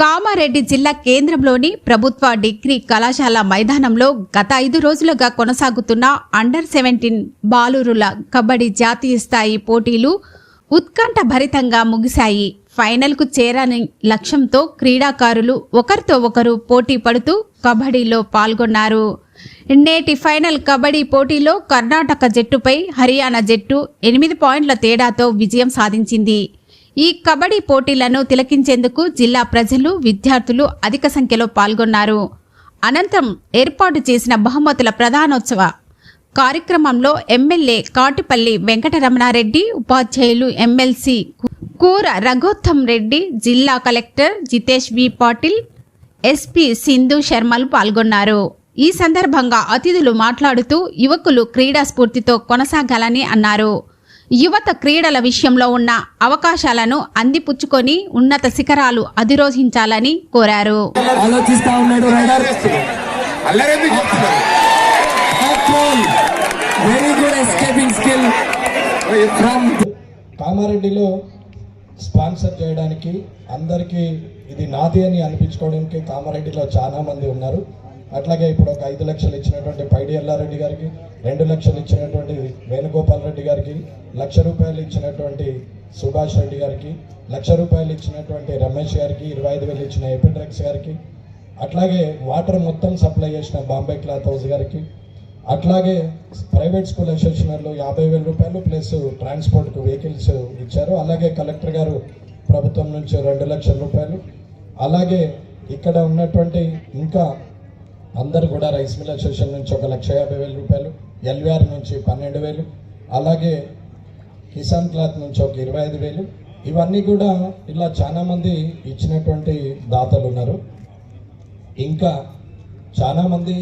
కామారెడ్డి జిల్లా కేంద్రంలోని ప్రభుత్వ డిగ్రీ కళాశాల మైదానంలో గత ఐదు రోజులుగా కొనసాగుతున్న అండర్ సెవెంటీన్ బాలురుల కబడ్డీ జాతీయ స్థాయి పోటీలు ఉత్కంఠ భరితంగా ముగిశాయి. ఫైనల్కు చేరని లక్ష్యంతో క్రీడాకారులు ఒకరితో ఒకరు పోటీ పడుతూ కబడ్డీలో పాల్గొన్నారు. నేటి ఫైనల్ కబడ్డీ పోటీలో కర్ణాటక జట్టుపై హర్యానా జట్టు ఎనిమిది పాయింట్ల తేడాతో విజయం సాధించింది. ఈ కబడ్డీ పోటీలను తిలకించేందుకు జిల్లా ప్రజలు విద్యార్థులు అధిక సంఖ్యలో పాల్గొన్నారు. అనంతరం ఏర్పాటు చేసిన బహుమతుల ప్రధానోత్సవ కార్యక్రమంలో ఎమ్మెల్యే కాటిపల్లి వెంకటరమణారెడ్డి ఉపాధ్యాయులు ఎమ్మెల్సీ కూర రఘోత్తం రెడ్డి జిల్లా collector Jitesh V. Patil SP Sindhu శర్మలు పాల్గొన్నారు. ఈ సందర్భంగా అతిథులు మాట్లాడుతూ యువకులు క్రీడా స్ఫూర్తితో కొనసాగాలని అన్నారు. యువత క్రీడల విషయంలో ఉన్న అవకాశాలను అందిపుచ్చుకొని ఉన్నత శిఖరాలు అధిరోహించాలని కోరారు. ఆలోచిస్తా ఉన్నాడు రైడర్. అల్లరెందుకు చెప్తున్నారు? Very good escaping skill from కామారెడ్డిలో స్పాన్సర్ చేయడానికి అందరికీ ఇది నాది అని అనిపించుకోవడానికి కామారెడ్డిలో చాలా మంది ఉన్నారు. అట్లాగే ఇప్పుడు ఒక ఐదు లక్షలు ఇచ్చినటువంటి పైడి ఎల్లారెడ్డి గారికి రెండు లక్షలు ఇచ్చినటువంటి వేణుగోపాల్ రెడ్డి గారికి లక్ష రూపాయలు ఇచ్చినటువంటి సుభాష్ రెడ్డి గారికి లక్ష రూపాయలు ఇచ్చినటువంటి రమేష్ గారికి ఇరవై ఐదు వేలు ఇచ్చిన ఎపిడ్రక్స్ గారికి అట్లాగే వాటర్ మొత్తం సప్లై చేసిన బాంబే క్లాత్ హౌస్ గారికి అట్లాగే ప్రైవేట్ స్కూల్ అసోసియేషన్లు యాభై వేల రూపాయలు ప్లస్ ట్రాన్స్పోర్ట్కు వెహికల్స్ ఇచ్చారు. అలాగే కలెక్టర్ గారు ప్రభుత్వం నుంచి రెండు లక్షల రూపాయలు. అలాగే ఇక్కడ ఉన్నటువంటి ఇంకా అందరు కూడా రైస్ మిల్ అసోసియేషన్ నుంచి ఒక లక్ష యాభై వేల రూపాయలు. ఎల్విఆర్ నుంచి పన్నెండు వేలు అలాగే కిసాన్ క్లాత్ నుంచి ఒక ఇరవై ఐదు వేలు. ఇవన్నీ కూడా ఇలా చాలామంది ఇచ్చినటువంటి దాతలు ఉన్నారు. ఇంకా చాలామంది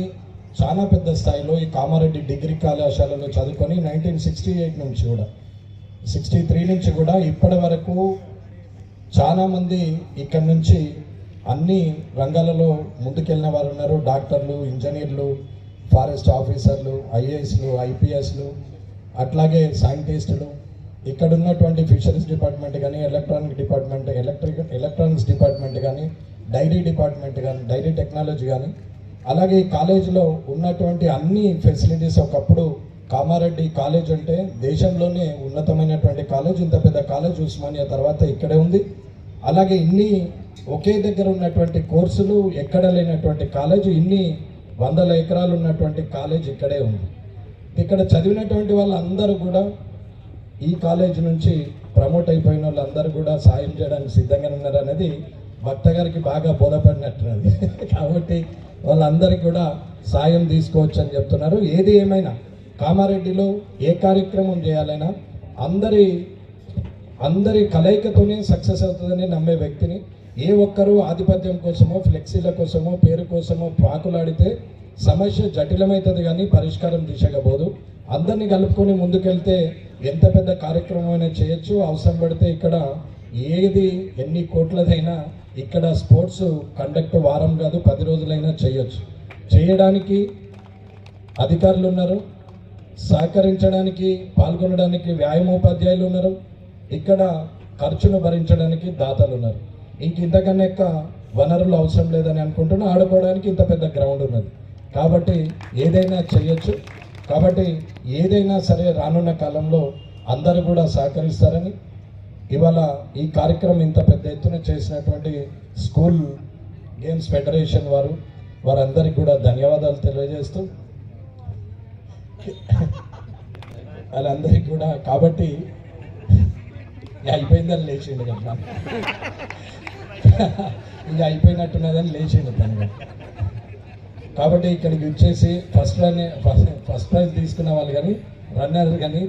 చాలా పెద్ద స్థాయిలో ఈ కామారెడ్డి డిగ్రీ కళాశాలలో చదువుకొని నైన్టీన్ సిక్స్టీ ఎయిట్ నుంచి కూడా సిక్స్టీ త్రీ నుంచి కూడా ఇప్పటి వరకు చాలామంది ఇక్కడ నుంచి అన్ని రంగాలలో ముందుకెళ్ళిన వారు ఉన్నారు. డాక్టర్లు ఇంజనీర్లు ఫారెస్ట్ ఆఫీసర్లు ఐఏఎస్లు ఐపీఎస్లు అట్లాగే సైంటిస్టులు ఇక్కడ ఉన్నటువంటి ఫిషరీస్ డిపార్ట్మెంట్ కానీ electronic department electric electronics department కానీ డైరీ డిపార్ట్మెంట్ కానీ డైరీ టెక్నాలజీ కానీ అలాగే ఈ కాలేజీలో ఉన్నటువంటి అన్ని ఫెసిలిటీస్ ఒకప్పుడు కామారెడ్డి కాలేజ్ అంటే దేశంలోనే ఉన్నతమైనటువంటి కాలేజ్ ఇంత పెద్ద కాలేజ్ ఉస్మానియా తర్వాత ఇక్కడే ఉంది. అలాగే ఇన్ని ఒకే దగ్గర ఉన్నటువంటి కోర్సులు ఎక్కడ లేనటువంటి కాలేజ్ ఇన్ని వందల ఎకరాలు ఉన్నటువంటి కాలేజ్ ఇక్కడే ఉంది. ఇక్కడ చదివినటువంటి వాళ్ళందరూ కూడా ఈ కాలేజ్ నుంచి ప్రమోట్ అయిపోయిన వాళ్ళందరూ కూడా సాయం చేయడానికి సిద్ధంగా ఉన్నారు అనేది భక్త గారికి బాగా బోధపడినట్టున్నది కాబట్టి వాళ్ళందరికీ కూడా సాయం తీసుకోవచ్చు అని చెప్తున్నారు. ఏది ఏమైనా కామారెడ్డిలో ఏ కార్యక్రమం చేయాలైనా అందరి అందరి కలయికతోనే సక్సెస్ అవుతుందని నమ్మే వ్యక్తిని ఏ ఒక్కరూ ఆధిపత్యం కోసమో ఫ్లెక్సీల కోసమో పేరు కోసమో పాకులాడితే సమస్య జటిలమవుతుంది కానీ పరిష్కారం దిశగబోదు అందరినీ కలుపుకొని ముందుకెళ్తే ఎంత పెద్ద కార్యక్రమం అయినా చేయొచ్చు. అవసరం పడితే ఇక్కడ ఏది ఎన్ని కోట్లదైనా ఇక్కడ స్పోర్ట్స్ కండక్ట్ వారం కాదు పది రోజులైనా చేయొచ్చు. చేయడానికి అధికారులు ఉన్నారు సహకరించడానికి పాల్గొనడానికి వ్యాయామోపాధ్యాయులు ఉన్నారు ఇక్కడ ఖర్చును భరించడానికి దాతలు ఉన్నారు ఇంక ఇంతకన్నా ఎక్కువ వనరులు అవసరం లేదని అనుకుంటున్నా ఆడుకోవడానికి ఇంత పెద్ద గ్రౌండ్ ఉన్నది. కాబట్టి ఏదైనా చేయొచ్చు కాబట్టి ఏదైనా సరే రానున్న కాలంలో అందరూ కూడా సహకరిస్తారని ఇవాళ ఈ కార్యక్రమం ఇంత పెద్ద ఎత్తున చేసినటువంటి స్కూల్ గేమ్స్ ఫెడరేషన్ వారు వారందరికీ కూడా ధన్యవాదాలు తెలియజేస్తూ వాళ్ళందరికీ కూడా కాబట్టి అయిపోయిందని లేచిండు కదా. ఇక అయిపోయినట్టున్నదని లేచిండు తను. కాబట్టి ఇక్కడికి వచ్చేసి first prize first first prize తీసుకున్న వాళ్ళు కానీ రన్నర్ కానీ